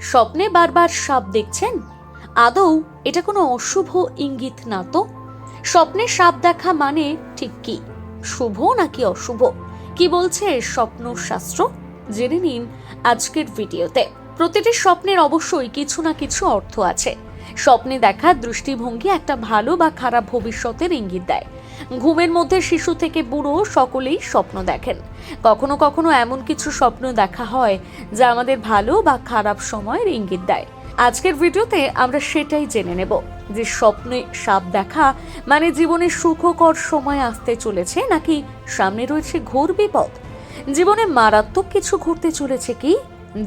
স্বপ্নে বারবার সাপ দেখছেন? আদৌ এটা কোনো অশুভ ইঙ্গিত না তো? স্বপ্নে সাপ দেখা মানে ঠিক কি? শুভ নাকি অশুভ? কি বলছে স্বপ্ন শাস্ত্র? জেনে নিন আজকের ভিডিওতে। প্রতিটি স্বপ্নের অবশ্যই কিছু না কিছু অর্থ আছে। স্বপ্নে দেখা দৃষ্টিভঙ্গি একটা ভালো বা খারাপ ভবিষ্যতের ইঙ্গিত দেয়। ঘুমের মধ্যে শিশু থেকে বুড়ো সকলেই স্বপ্ন দেখেন। কখনো কখনো এমন কিছু স্বপ্ন দেখা হয় যা আমাদের ভালো বা খারাপ সময়ের ইঙ্গিত দেয়। আজকের ভিডিওতে আমরা সেটাই জেনে নেব যে স্বপ্নে সাপ দেখা মানে জীবনে সুখকর সময় আসতে চলেছে নাকি সামনে রয়েছে ঘোর বিপদ? জীবনে মারাত্মক কিছু ঘটতে চলেছে কি?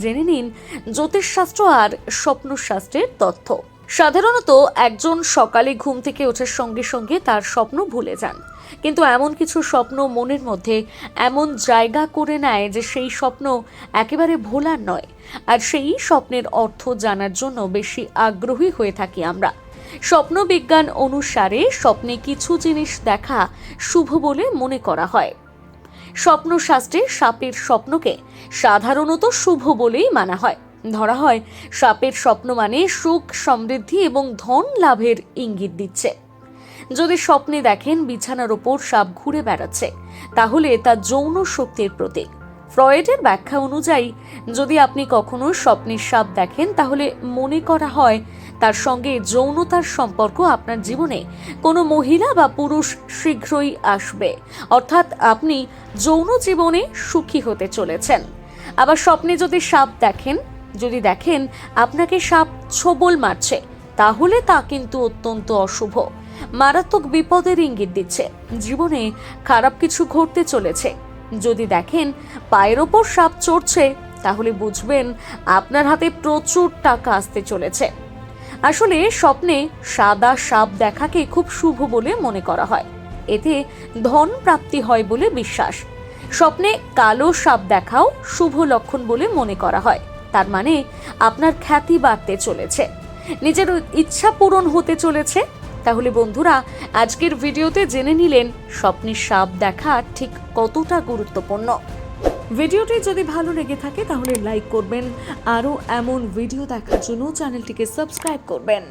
জেনে নিন জ্যোতিষশাস্ত্র আর স্বপ্নশাস্ত্রের তথ্য। সাধারণত একজন সকালে ঘুম থেকে ওঠার সঙ্গে সঙ্গে তার স্বপ্ন ভুলে যান। কিন্তু এমন কিছু স্বপ্ন মনের মধ্যে এমন জায়গা করে নেয় যে সেই স্বপ্ন একেবারে ভোলার নয়। আর সেই স্বপ্নের অর্থ জানার জন্য বেশি আগ্রহী হয়ে থাকি আমরা। স্বপ্ন বিজ্ঞান অনুসারে স্বপ্নে কিছু জিনিস দেখা শুভ বলে মনে করা হয়। স্বপ্নশাস্ত্রে সাপের স্বপ্নকে সাধারণত শুভ বলেই মানা হয়। ধরা হয়। সাপের স্বপ্ন মানে সুখ, সমৃদ্ধি এবং ধন লাভের ইঙ্গিত দিচ্ছে। যদি স্বপ্নে দেখেন বিছানার ওপর সাপ ঘুরে বেড়াচ্ছে, তাহলে তা যৌন শক্তির প্রতীক। ফ্রয়েডের ব্যাখ্যা অনুযায়ী, যদি আপনি কখনো স্বপ্নের সাপ দেখেন, তাহলে মনে করা হয় তার সঙ্গে যৌনতার সম্পর্ক আপনার জীবনে কোনো মহিলা বা পুরুষ শীঘ্রই আসবে। অর্থাৎ আপনি যৌন জীবনে সুখী হতে চলেছেন। আবার স্বপ্নে যদি সাপ দেখেন যদি দেখেন আপনাকে সাপ ছোবল মারছে, তাহলে তা কিন্তু অত্যন্ত অশুভ। মারাত্মক বিপদের ইঙ্গিত দিচ্ছে। জীবনে খারাপ কিছু ঘটতে চলেছে। যদি দেখেন পায়ের ওপর সাপ চড়ছে, তাহলে বুঝবেন আপনার হাতে প্রচুর টাকা আসতে চলেছে। আসলে স্বপ্নে সাদা সাপ দেখাকে খুব শুভ বলে মনে করা হয়। এতে ধন প্রাপ্তি হয় বলে বিশ্বাস। স্বপ্নে কালো সাপ দেখাও শুভ লক্ষণ বলে মনে করা হয়। তার মানে আপনার খ্যাতি বাড়তে চলেছে। নিজের ইচ্ছা পূরণ হতে চলেছে। তাহলে বন্ধুরা, আজকের ভিডিওতে জেনে নিলেন স্বপ্নের সাপ দেখা ঠিক কতটা গুরুত্বপূর্ণ। ভিডিওটি যদি ভালো লেগে থাকে তাহলে লাইক করবেন, আরও এমন ভিডিও দেখার জন্য চ্যানেলটিকে সাবস্ক্রাইব করবেন।